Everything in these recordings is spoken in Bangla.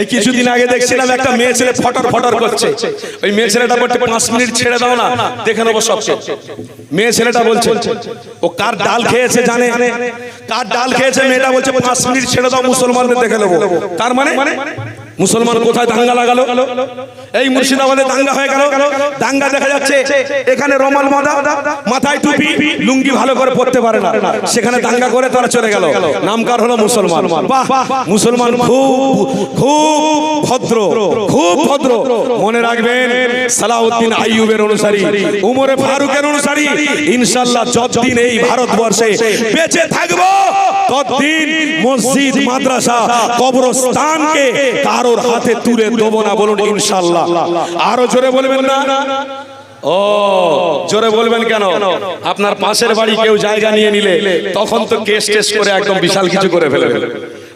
এই কিছুদিন আগে দেখছিলাম একটা মেয়ে ছেলে ফটর ফটর করছে। ওই মেয়ে ছেলেটা বলছে, পাঁচ মিনিট ছেড়ে দাও না, দেখে নেব সব মেয়ে ছেলেটা বলছে, ও কার ডাল খেয়েছে জানে? কার ডাল খেয়েছে? মেয়েটা বলছে, পাঁচ মিনিট ছেড়ে দাও, মুসলমানদের দেখে নেব। তার মানে? মুসলমান কোথায় দাঙ্গা লাগালো? এই মুর্শিদাবাদে দাঙ্গা হয়ে গেল। দাঙ্গা দেখা যাচ্ছে, এখানে রমাল মাদা, মাথায় টুপি, লুঙ্গি ভালো করে পড়তে পারে না। সেখানে দাঙ্গা করে তারা চলে গেল। নামকার হলো মুসলমান? মুসলমান খুব খুব ভদ্র খুব ভদ্র। মনে রাখবেন, সালাউদ্দিন আইয়ুবের অনুসারী, উমরে ফারুকের অনুসারী, ইনশাআল্লাহ যতদিন এই ভারতবর্ষে বেঁচে থাকব ততদিন মসজিদ মাদ্রাসা কবরস্থানকে কারোর হাতে তুলে দেবো না বলুন ইনশাল্লাহ আরও জোরে বলবেন না? ও জোরে বলবেন কেন? আপনার পাশের বাড়ি কেউ জায়গা নিয়ে নিলে তখন তো কেস টেস করে একদম বিশাল কিছু করে ফেলে ফেলে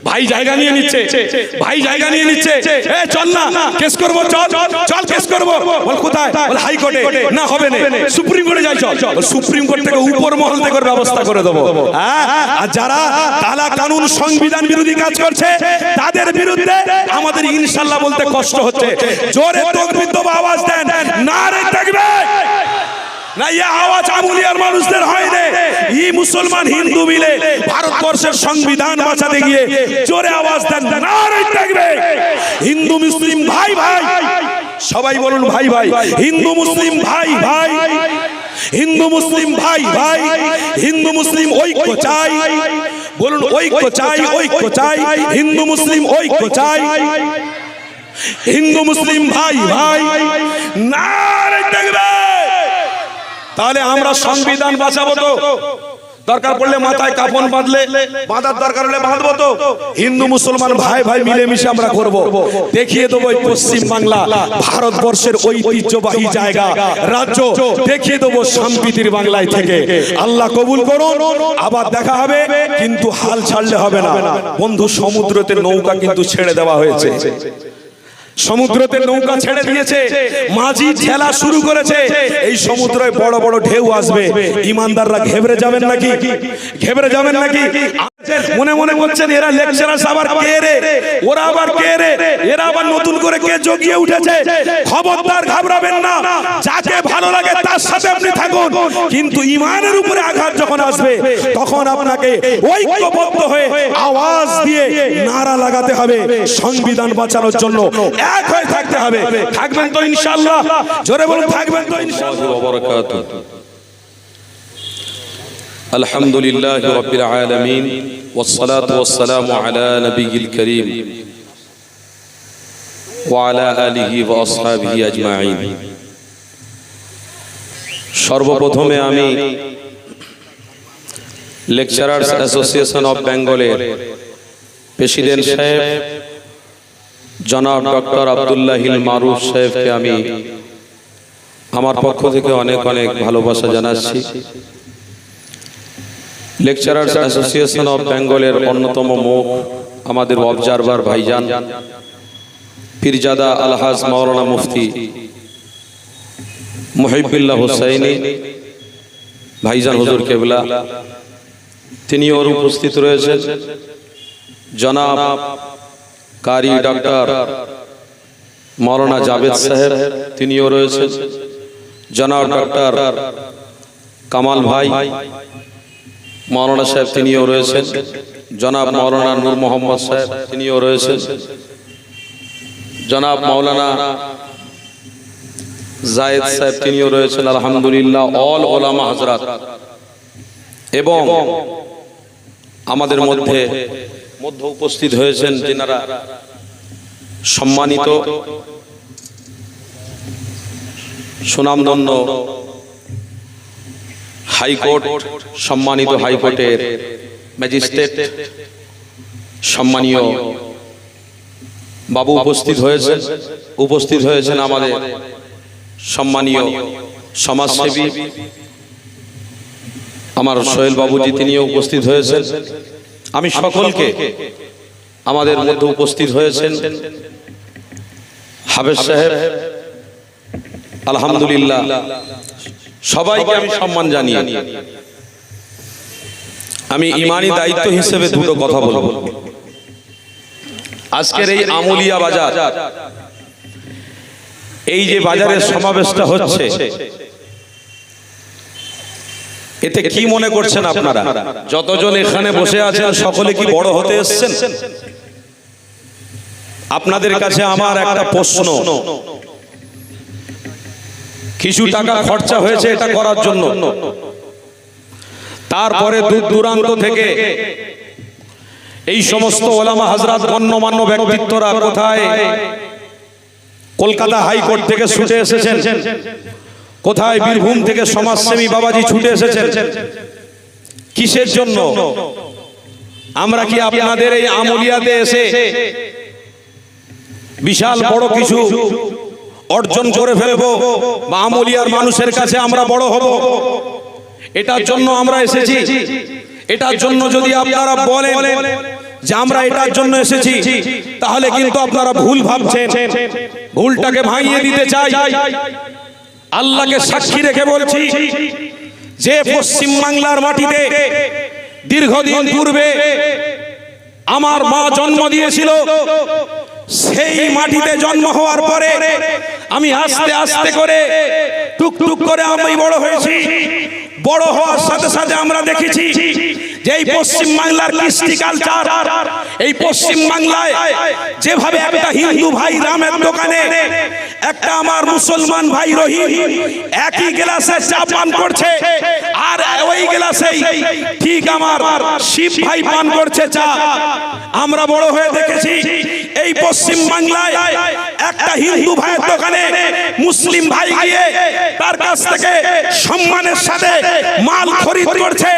ভাই জায়গা নিয়ে নিচ্ছে। ভাই জায়গা নিয়ে নিচ্ছে। এ, চল না। কেস করব, চল। চল, কেস করব। বল কোথায়? বল হাইকোর্টে। না, হবে না। সুপ্রিম কোর্টে যাই, চল। সুপ্রিম কোর্ট থেকে উপর মহল থেকে ব্যবস্থা করে দেবো। হ্যাঁ? আর যারা কালা কানুন সংবিধান বিরোধী কাজ করছে, তাদের বিরুদ্ধে আমাদের ইনশাল্লাহ বলতে কষ্ট হচ্ছে। জোরে তকবির দেবো আওয়াজ দেন। না রে দেখবে না আওয়াজ আমুলিয়ার মানুষদের হয় ই মুসলমান হিন্দু মিলে ভারতবর্ষের সংবিধান গিয়ে আওয়াজ হিন্দু, মুসলিম, ভাই ভাই। সবাই বলুন, ভাই ভাই। হিন্দু, মুসলিম, ভাই ভাই। হিন্দু, মুসলিম, ভাই ভাই। হিন্দু, মুসলিম, ঐক্য চাই। বলুন চাই চাই। হিন্দু, মুসলিম, ঐক্য চাই। হিন্দু, মুসলিম, ভাই ভাই। না দেখবে তাহলে আমরা সংবিধান বাঁচাবো তো। দরকার পড়লে মাথায় কাপন বাঁধলে বাঁধার দরকার হলে বাঁধবো তো। হিন্দু মুসলমান ভাই ভাই মিলেমিশে আমরা করব। দেখিয়ে দেবো এই পশ্চিম বাংলা। ভারতবর্ষের ঐতিহ্যবাহী জায়গা রাজ্য। দেখিয়ে দেবো সম্প্রীতির বাংলায় থেকে। আল্লাহ কবুল করুন। আবার দেখা হবে কিন্তু হাল ছাড়লে হবে না। বন্ধু সমুদ্রতে নৌকা কিন্তু ছেড়ে দেওয়া হয়েছে। সমুদ্রতে নৌকা ছেড়ে দিয়েছে মাঝি ঠেলা শুরু করেছে। এই সমুদ্রে বড় বড় ঢেউ আসবে। ইমানদাররা ঘেবরে যাবেন নাকি? ঘেবরে যাবেন নাকি? মনে মনে করছেন এরা লেকচারার আবার কে রে? ওরা আবার কে রে? এরা আবার নতুন করে কে জগিয়ে উঠেছে? খবরদার ঘাবড়াবেন না। যাকে ভালো লাগে তার সাথে আপনি থাকুন কিন্তু ইমানের উপরে আঘাত যখন আসবে তখন আপনাকে ঐক্যবদ্ধ হয়ে আওয়াজ দিয়ে নারা লাগাতে হবে সংবিধান বাঁচানোর জন্য এক হয়ে থাকতে হবে থাকবেন তো ইনশাআল্লাহ জোরে বলুন থাকবেন তো ইনশাআল্লাহ وبركاته الحمد لله رب العالمين والصلاة والسلام على نبي الكريم وعلى آله وأصحابه أجمعين সর্বপ্রথমে আমি লেকচারার্স অ্যাসোসিয়েশন অফ বেঙ্গলের প্রেসিডেন্ট সাহেব, জনাব ডক্টর আবদুল্লাহিল মারুফ সাহেবকে আমি আমার পক্ষ থেকে অনেক অনেক ভালোবাসা জানাচ্ছি। লেকচারার্স অ্যাসোসিয়েশন অফ বেঙ্গলের অন্যতম মুখ আমাদের অবজারভার ভাইজান, পীরজাদা আলহাজ মাওলানা মুফতি মুহিবুল্লাহ হুসাইনি, ভাইজান হুজুর কেবলা তিনি ওর উপস্থিত রয়েছেন। জনাব কারি ডক্টর মৌলানা জাভেদ সাহেব, তিনিও রয়েছেন। জনাব ডক্টর কামাল ভাই, মৌলানা সাহেব, তিনিও রয়েছেন। জনাব মৌলানা নূর মোহাম্মদ সাহেব, তিনিও রয়েছেন। জনাব মৌলানা জায়েদ সাহেব তিনিও রয়েছেন, আলহামদুলিল্লাহ, অল ওলামা হজরত এবং আমাদের মধ্যে মধ্যে উপস্থিত হয়েছেন যেনারা সম্মানিত সুনামধন্য হাইকোর্ট, সম্মানিত হাইকোর্টের ম্যাজিস্ট্রেট, সম্মানীয় বাবু উপস্থিত হয়েছেন উপস্থিত হয়েছেন আমাদের সম্মানীয় সমাজসেবী আমার সোহেল বাবুজি, তিনিও উপস্থিত হয়েছেন। আমি সকলকে আমাদের মধ্যে উপস্থিত হয়েছেন। হাবেজ সাহেব, আলহামদুলিল্লাহ। সবাইকে আমি সম্মান জানিয়ে আমি ইমানি দায়িত্ব হিসেবে দুটো কথা বলব। আজকের এই আমুলিয়া বাজার এই যে বাজারের সমাবেশটা হচ্ছে এতে কি মনে করছেন আপনারা? যতজন এখানে বসে আছেন সকলে কি বড় হতে এসছেন? আপনাদের কাছে আমার একটা প্রশ্ন। কিছু টাকা খরচা হয়েছে এটা করার জন্য। তারপরে দূর দূরান্ত থেকে এই সমস্ত ওলামা হাজরাত গণ্যমান্য ব্যক্তিত্বরা কোথায়? কলকাতা হাইকোর্ট থেকে ছুটে এসেছেন। কোথায় বীরভূম থেকে সমাজসেবী বাবাজি ছুটে এসেছেন। কিসের জন্য? আমরা কি আপনাদের এই আমলিয়াতে এসে বিশাল বড় কিছু অর্জন করে ফেলব বা আমলিয়ার মানুষের কাছে আমরা বড় হব। এটার জন্য আমরা এসেছি। এটার জন্য যদি আপনারা বলেন যে আমরা এটার জন্য এসেছি তাহলে কিন্তু আপনারা ভুল ভাবছেন। ভুলটাকে ভাঙিয়ে দিতে চাই। আল্লাহকে সাক্ষী রেখে বলছি যে পশ্চিম বাংলার মাটিতে দীর্ঘদিন পূর্বে আমার মা জন্ম দিয়েছিল। সেই মাটিতে জন্ম হওয়ার পরে আমি আস্তে আস্তে করে টুক টুক করে আমি বড় হয়েছি। বড় হওয়ার সাথে সাথে আমরা দেখেছি যে এই পশ্চিম বাংলার কৃষ্টি কালচার এই পশ্চিম বাংলায় যেভাবে একটা হিন্দু ভাই রামের দোকানে একটা আমার মুসলমান ভাই রহিম একই গ্লাসে চা পান করছে আর ওই গ্লাসেই ঠিক আমার শিব ভাই পান করছে চা। আমরা বড় হয়ে দেখেছি এই পশ্চিম বাংলায় একটা হিন্দু ভাইয়ের দোকানে মুসলিম ভাই গিয়ে তার কাছ থেকে সম্মানের সাথে মাল খরিদ করছে।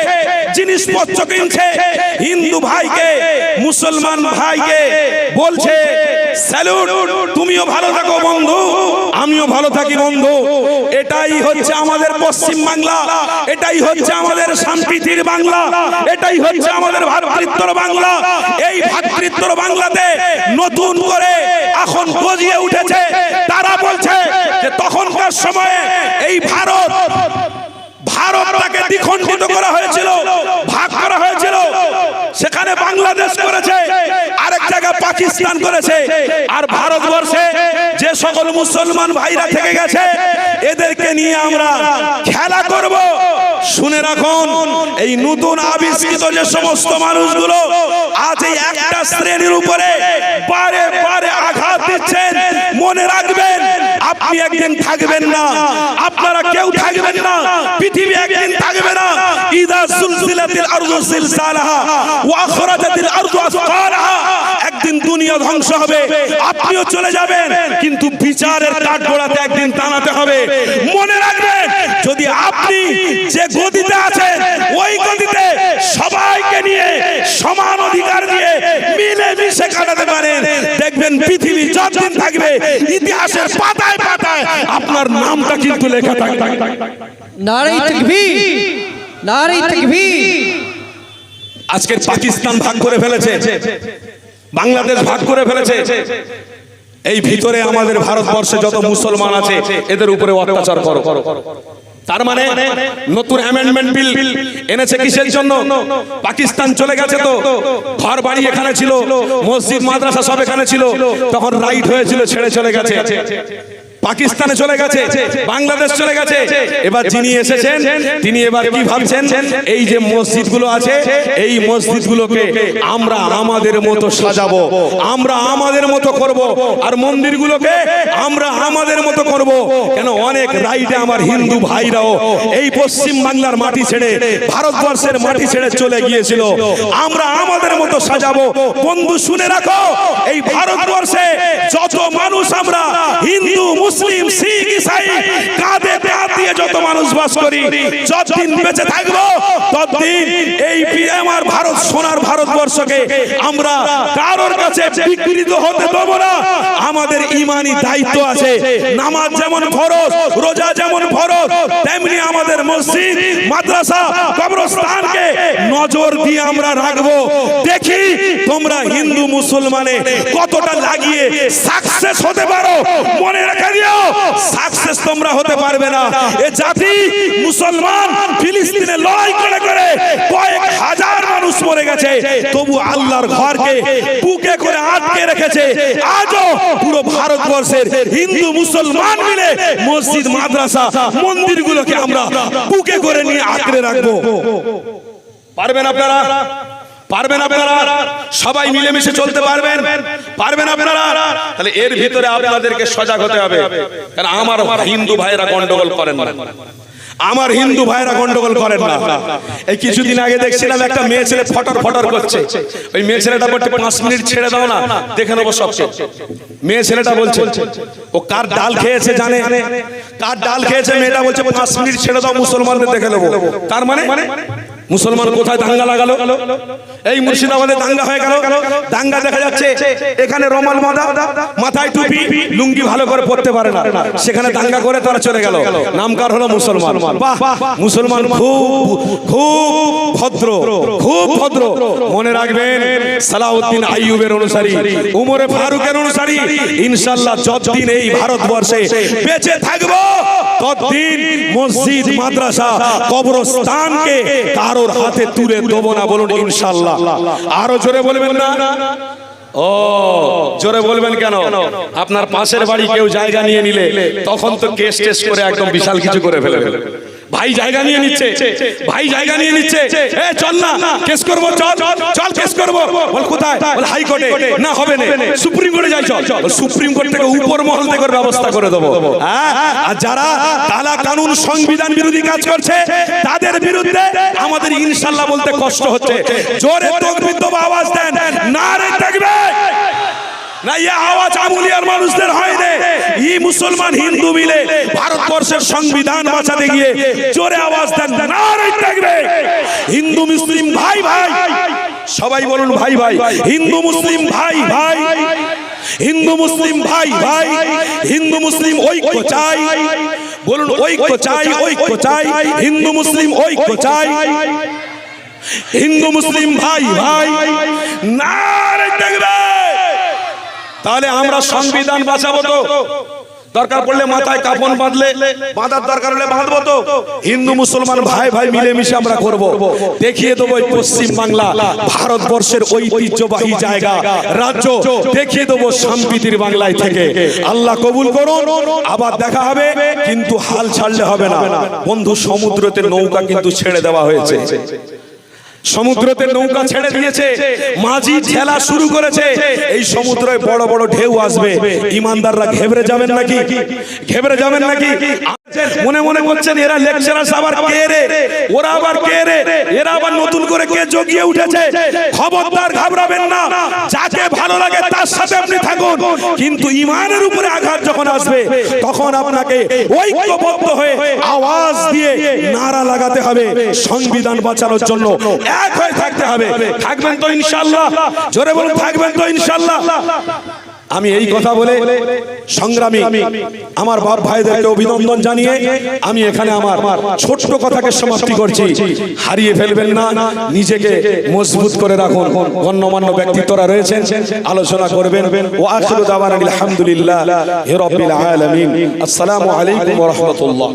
জিনিসপত্র কিনছে হিন্দু ভাইকে, মুসলমান ভাইকে, বলছে, স্যালুট, তুমিও ভালো থাকো বন্ধু, আমিও ভালো থাকি বন্ধু। এটাই হচ্ছে আমাদের পশ্চিম বাংলা, এটাই হচ্ছে আমাদের শান্তির বাংলা, এটাই হচ্ছে আমাদের ভাতৃত্বর বাংলা। এই ভাতৃত্বর বাংলাতে নতুন করে এখন গজিয়ে উঠেছে। তারা বলছে যে তখনকার সময়ে এই ভারত ভারতটাকে দ্বিখণ্ডিত করা হয়েছিল, ভাগ করা হয়েছিল। সেখানে বাংলাদেশ করেছে, আরেক জায়গায় পাকিস্তান করেছে। আর ভারতবর্ষে যে সকল মুসলমান ভাইরা থেকে গেছে, এদেরকে নিয়ে আমরা খেলা করব। শুনে রাখুন, এই নতুন আবিষ্কৃত যে সমস্ত মানুষগুলো আজ এই একটা শ্রেণির উপরে বারে আঘাত দিচ্ছেন। মনে রাখবেন আপনি একদিন থাকবেন না। আপনারা কেউ থাকবেন না। পৃথিবী একদিন থাকবে না। ইদা সুলসিলাতিল আরদু সিলসালাহা ওয়া আখরাজাতিল আরদু আসফালাহা। একদিন দুনিয়া ধ্বংস হবে। আপনিও চলে যাবেন। কিন্তু বিচারের কাঠগোড়াতে একদিন টানাতে হবে। মনে রাখবেন, যদি আপনি যে গদিতে আছেন, ওই গদিতে সবাইকে নিয়ে সমান অধিকার দিয়ে মিলে মিশে কাটাতে পারেন। দেখবেন পৃথিবী যতদিন থাকবে, ইতিহাসের পাতায় পাতায় আপনার নামটা কিন্তু লেখা থাকবে নারী তকবীর নারী তকবীর আজকে পাকিস্তান ভাগ করে ফেলেছে। বাংলাদেশ ভাগ করে ফেলেছে। এই ভিতরে আমাদের ভারতবর্ষে যত মুসলমান আছে এদের উপরে অত্যাচার করো। তার মানে নতুন অ্যামেন্ডমেন্ট বিল এনেছে কিসের জন্য? পাকিস্তান চলে গেছে তো। ঘর বাড়ি এখানে ছিল মসজিদ মাদ্রাসা সব এখানে ছিল। তখন রাইট হয়েছিল ছেড়ে চলে গেছে। পাকিস্তানে চলে গেছে বাংলাদেশ চলে গেছে। এবার যিনি এসেছেন তিনি এবার কি ভাবছেন? এই যে মসজিদগুলো আছে এই মসজিদগুলোকে আমরা আমাদের মতো সাজাবো আমরা আমাদের মতো করব আর মন্দিরগুলোকে আমরা আমাদের মতো করব। কেন অনেক রাইটে আমার হিন্দু ভাইরাও এই পশ্চিম বাংলার মাটি ছেড়ে ভারতবর্ষের মাটি ছেড়ে চলে গিয়েছিল। আমরা আমাদের মতো সাজাবো। বন্ধু শুনে রাখো এই ভারতবর্ষে যত মানুষ আমরা হিন্দু মুসলিম শিখ ইসাই কাঁধে কাঁধ দিয়ে যত মানুষ বাস করি যতদিন বেঁচে থাকব ততদিন এই আমার ভারত সোনার ভারতবর্ষকে আমরা কারোর কাছে বিকৃত হতে দেবো না। আমাদের ইমানি দায়িত্ব আছে। নামাজ যেমন ফরজ রোজা যেমন ফরজ তেমনি আমাদের মসজিদ মাদ্রাসা কবরস্থানকে নজর দিয়ে আমরা রাখব। দেখি তোমরা হিন্দু মুসলমানে কতটা লাগিয়ে সাকসেস হতে পারো? মনে সাকসেস তোমরা হতে পারবে না। এ জাতি মুসলমান ফিলিস্তিনে লড়াই করে করে কয়েক হাজার মানুষ পড়ে গেছে। তবু আল্লাহর ঘরকে বুকে করে আটকে রেখেছে। আজও পুরো ভারতবর্ষের হিন্দু মুসলমান মিলে মসজিদ মাদ্রাসা মন্দিরগুলোকে আমরা বুকে করে নিয়ে আঁকড়ে রাখব। পারবেন আপনারা? পারবেন আপনারা? সবাই মিলেমিশে চলতে পারবেন। পারবেন আপনারা? তাহলে এর ভিতরে আপনাদেরকে সজাগ হতে হবে। কারণ আমার হিন্দু ভাইরা গন্ডগোল করেন না। আমার হিন্দু ভাইরা গন্ডগোল করেন না। এই কিছুদিন আগে দেখছিলাম একটা মেয়ে ছেলে ফটর ফটর করছে। ওই মেয়ে ছেলেটা বলছে, পাঁচ মিনিট ছেড়ে দাও না, দেখে নেব সবকে। মেয়ে ছেলেটা বলছে, ও কার ডাল খেয়েছে জানে? কার ডাল খেয়েছে? মেয়েটা বলছে, পাঁচ মিনিট ছেড়ে দাও, মুসলমানদের দেখে নেব। তার মানে? মুসলমান কোথায় দাঙ্গা লাগালো? এই মুর্শিদাবাদে দাঙ্গা হয়ে গেল। দাঙ্গা দেখা যাচ্ছে। এখানে রমাল মাদা, মাথায় টুপি, লুঙ্গি ভালো করে পড়তে পারে না। সেখানে দাঙ্গা করে তারা চলে গেল। নামকার হলো মুসলমান। মুসলমান খুব খুব ভদ্র খুব ভদ্র। মনে রাখবেন, সালাউদ্দিন আইয়ুবের অনুসারী, উমরে ফারুকের অনুসারী ইনশাআল্লাহ যতদিন এই ভারতবর্ষে বেঁচে থাকব ততদিন মসজিদ, মাদ্রাসা, কবরস্থানকে কারোর হাতে তুলে দেবো না বলুন ইনশাল্লাহ আরও জোরে বলবেন না? ও, জোরে বলবেন কেন? আপনার পাশের বাড়ি কেউ জায়গা নিয়ে নিলে তখন তো কেস টেস করে একদম বিশাল কিছু করে ফেলে ফেলে ভাই জায়গা নিয়ে নিচ্ছে। ভাই জায়গা নিয়ে নিচ্ছে। এ, চল না। কেস করব, চল। চল, কেস করব। বল কোথায়? বল হাইকোর্টে। না, হবে না। সুপ্রিম কোর্টে যাই, চল। সুপ্রিম কোর্ট থেকে উপর মহল থেকে ব্যবস্থা করে দেবো। হ্যাঁ? আর যারা কালা কানুন সংবিধান বিরোধী কাজ করছে, তাদের বিরুদ্ধে আমাদের ইনশাল্লাহ বলতে কষ্ট হচ্ছে। জোরে তকবির আওয়াজ দেন। না রে না আওয়াজ আমুলিয়ার মানুষদের হয় ই মুসলমান হিন্দু মিলে ভারতবর্ষের সংবিধান গিয়ে আওয়াজ দেখবে হিন্দু মুসলিম ভাই ভাই, সবাই বলুন ভাই ভাই। হিন্দু মুসলিম ভাই ভাই, হিন্দু মুসলিম ভাই ভাই, হিন্দু মুসলিম ঐক্য চাই। বলুন ঐক্য চাই ঐক্য চাই। হিন্দু মুসলিম ঐক্য চাই। হিন্দু মুসলিম ভাই ভাই না দেখবে তাহলে আমরা সংবিধান বাঁচাবো তো। দরকার পড়লে মাথায় কাফন বাঁধলে বাঁধার দরকার হলে বাঁধবো তো। হিন্দু মুসলমান ভাই ভাই মিলেমিশে আমরা করব। দেখিয়ে দেবো এই পশ্চিম বাংলা। ভারতবর্ষের ঐতিহ্যবাহী জায়গা রাজ্য। দেখিয়ে দেবো সম্প্রীতির বাংলায় থেকে। আল্লাহ কবুল করুন। আবার দেখা হবে কিন্তু হাল ছাড়লে হবে না। বন্ধু সমুদ্রতে নৌকা কিন্তু ছেড়ে দেওয়া হয়েছে। সমুদ্রতে নৌকা ছেড়ে দিয়েছে মাঝি ঠেলা শুরু করেছে। এই সমুদ্রে বড় বড় ঢেউ আসবে। ইমানদাররা ঘেবড়ে যাবেন নাকি? ঘেবড়ে যাবেন নাকি? মনে মনে করছেন এরা লেকচারার আবার কে রে? ওরা আবার কে রে? এরা আবার নতুন করে কে জগিয়ে উঠেছে? খবরদার ঘাবড়াবেন না। যাকে ভালো লাগে তার সাথে আপনি থাকুন। কিন্তু ইমানের উপরে আঘাত যখন আসবে তখন আপনাকে ঐক্যবদ্ধ হয়ে আওয়াজ দিয়ে নারা লাগাতে হবে। সংবিধান বাঁচানোর জন্য এক হয়ে থাকতে হবে। থাকবেন তো ইনশাল্লাহ জোরে বলুন থাকবেন তো ইনশাল্লাহ আমি এই কথা বলে সংগ্রামী আমার বাপ ভাইদেরকে অভিনন্দন জানিয়ে আমি এখানে আমার ছোট্ট কথাকে সমাপ্তি করছি। হারিয়ে ফেলবেন না নিজেকে মজবুত করে রাখুন। গণ্যমান্য ব্যক্তিত্বরা রয়েছেন আলোচনা করবেন। ও আখিরু দাওয়ানা আলহামদুলিল্লাহ হে রব্বিল আলামিন। আসসালামু আলাইকুম রাহমাতুল্লাহ।